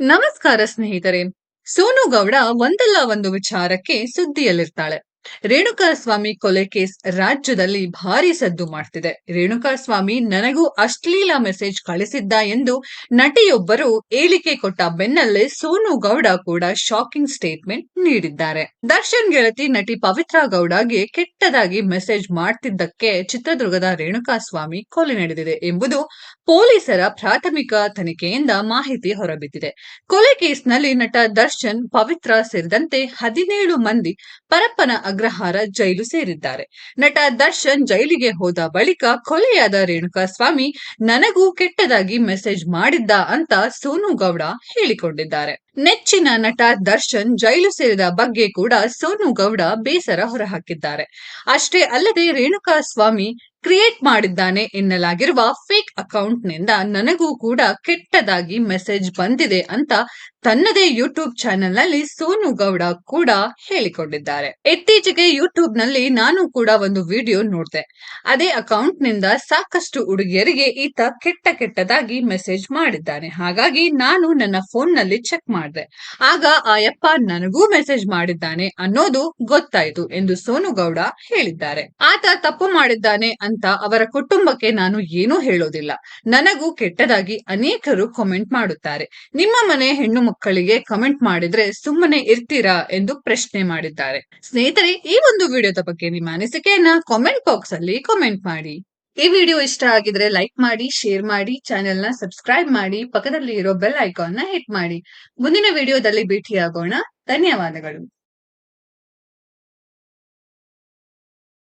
ನಮಸ್ಕಾರ ಸ್ನೇಹಿತರೆ. ಸೋನು ಗೌಡ ಒಂದಲ್ಲ ಒಂದು ವಿಚಾರಕ್ಕೆ ಸುದ್ದಿಯಲ್ಲಿರ್ತಾಳೆ. ರೇಣುಕಾಸ್ವಾಮಿ ಕೊಲೆ ಕೇಸ್ ರಾಜ್ಯದಲ್ಲಿ ಭಾರಿ ಸದ್ದು ಮಾಡ್ತಿದೆ. ರೇಣುಕಾಸ್ವಾಮಿ ನನಗೂ ಅಶ್ಲೀಲ ಮೆಸೇಜ್ ಕಳಿಸಿದ್ದ ಎಂದು ನಟಿಯೊಬ್ಬರು ಹೇಳಿಕೆ ಕೊಟ್ಟ ಬೆನ್ನಲ್ಲೇ ಸೋನು ಗೌಡ ಕೂಡ ಶಾಕಿಂಗ್ ಸ್ಟೇಟ್ಮೆಂಟ್ ನೀಡಿದ್ದಾರೆ. ದರ್ಶನ್ ಗೆಳತಿ ನಟಿ ಪವಿತ್ರ ಗೌಡಗೆ ಕೆಟ್ಟದಾಗಿ ಮೆಸೇಜ್ ಮಾಡ್ತಿದ್ದಕ್ಕೆ ಚಿತ್ರದುರ್ಗದ ರೇಣುಕಾಸ್ವಾಮಿ ಕೊಲೆ ನಡೆದಿದೆ ಎಂಬುದು ಪೊಲೀಸರ ಪ್ರಾಥಮಿಕ ತನಿಖೆಯಿಂದ ಮಾಹಿತಿ ಹೊರಬಿದ್ದಿದೆ. ಕೊಲೆ ಕೇಸ್ನಲ್ಲಿ ನಟ ದರ್ಶನ್, ಪವಿತ್ರ ಸೇರಿದಂತೆ ಹದಿನೇಳು ಮಂದಿ ಪರಪ್ಪನ ಅಗ್ರಹಾರ ಜೈಲು ಸೇರಿದ್ದಾರೆ. ನಟ ದರ್ಶನ್ ಜೈಲಿಗೆ ಹೋದ ಬಳಿಕ ಕೊಲೆಯಾದ ರೇಣುಕಾ ಸ್ವಾಮಿ ನನಗೂ ಕೆಟ್ಟದಾಗಿ ಮೆಸೇಜ್ ಮಾಡಿದ್ದ ಅಂತ ಸೋನು ಗೌಡ ಹೇಳಿಕೊಂಡಿದ್ದಾರೆ. ನೆಚ್ಚಿನ ನಟ ದರ್ಶನ್ ಜೈಲು ಸೇರಿದ ಬಗ್ಗೆ ಕೂಡ ಸೋನು ಗೌಡ ಬೇಸರ ಹೊರಹಾಕಿದ್ದಾರೆ. ಅಷ್ಟೇ ಅಲ್ಲದೆ ರೇಣುಕಾಸ್ವಾಮಿ ಕ್ರಿಯೇಟ್ ಮಾಡಿದ್ದಾನೆ ಎನ್ನಲಾಗಿರುವ ಫೇಕ್ ಅಕೌಂಟ್ನಿಂದ ನನಗೂ ಕೂಡ ಕೆಟ್ಟದಾಗಿ ಮೆಸೇಜ್ ಬಂದಿದೆ ಅಂತ ತನ್ನದೇ ಯೂಟ್ಯೂಬ್ ಚಾನೆಲ್ನಲ್ಲಿ ಸೋನು ಗೌಡ ಕೂಡ ಹೇಳಿಕೊಂಡಿದ್ದಾರೆ. ಇತ್ತೀಚೆಗೆ ಯೂಟ್ಯೂಬ್ನಲ್ಲಿ ನಾನು ಕೂಡ ಒಂದು ವಿಡಿಯೋ ನೋಡಿದೆ. ಅದೇ ಅಕೌಂಟ್ನಿಂದ ಸಾಕಷ್ಟು ಹುಡುಗಿಯರಿಗೆ ಈತ ಕೆಟ್ಟ ಕೆಟ್ಟದಾಗಿ ಮೆಸೇಜ್ ಮಾಡಿದ್ದಾನೆ. ಹಾಗಾಗಿ ನಾನು ನನ್ನ ಫೋನ್ನಲ್ಲಿ ಚೆಕ್ ಮಾಡಿದೆ. ಆಗ ಆಯಪ್ಪ ಯಪ್ಪ ನನಗೂ ಮೆಸೇಜ್ ಮಾಡಿದ್ದಾನೆ ಅನ್ನೋದು ಗೊತ್ತಾಯ್ತು ಎಂದು ಸೋನು ಗೌಡ ಹೇಳಿದ್ದಾರೆ. ಆತ ತಪ್ಪು ಮಾಡಿದ್ದಾನೆ ಅಂತ ಅವರ ಕುಟುಂಬಕ್ಕೆ ನಾನು ಏನೂ ಹೇಳೋದಿಲ್ಲ. ನನಗೂ ಕೆಟ್ಟದಾಗಿ ಅನೇಕರು ಕಾಮೆಂಟ್ ಮಾಡುತ್ತಾರೆ. ನಿಮ್ಮ ಮನೆ ಹೆಣ್ಣು ಮಕ್ಕಳಿಗೆ ಕಮೆಂಟ್ ಮಾಡಿದ್ರೆ ಸುಮ್ಮನೆ ಇರ್ತೀರಾ ಎಂದು ಪ್ರಶ್ನೆ ಮಾಡಿದ್ದಾರೆ. ಸ್ನೇಹಿತರೆ, ಈ ಒಂದು ವಿಡಿಯೋದ ಬಗ್ಗೆ ನಿಮ್ಮ ಅನಿಸಿಕೆಯನ್ನ ಕಾಮೆಂಟ್ ಬಾಕ್ಸ್ ಅಲ್ಲಿ ಕಾಮೆಂಟ್ ಮಾಡಿ. ಈ ವಿಡಿಯೋ ಇಷ್ಟ ಆಗಿದ್ರೆ ಲೈಕ್ ಮಾಡಿ ಶೇರ್ ಮಾಡಿ ಚಾನೆಲ್ನ ಸಬ್ಸ್ಕ್ರೈಬ್ ಮಾಡಿ ಪಕ್ಕದಲ್ಲಿ ಇರೋ ಬೆಲ್ ಐಕಾನ್ನ ಹಿಟ್ ಮಾಡಿ. ಮುಂದಿನ ವಿಡಿಯೋದಲ್ಲಿ ಭೇಟಿಯಾಗೋಣ. ಧನ್ಯವಾದಗಳು.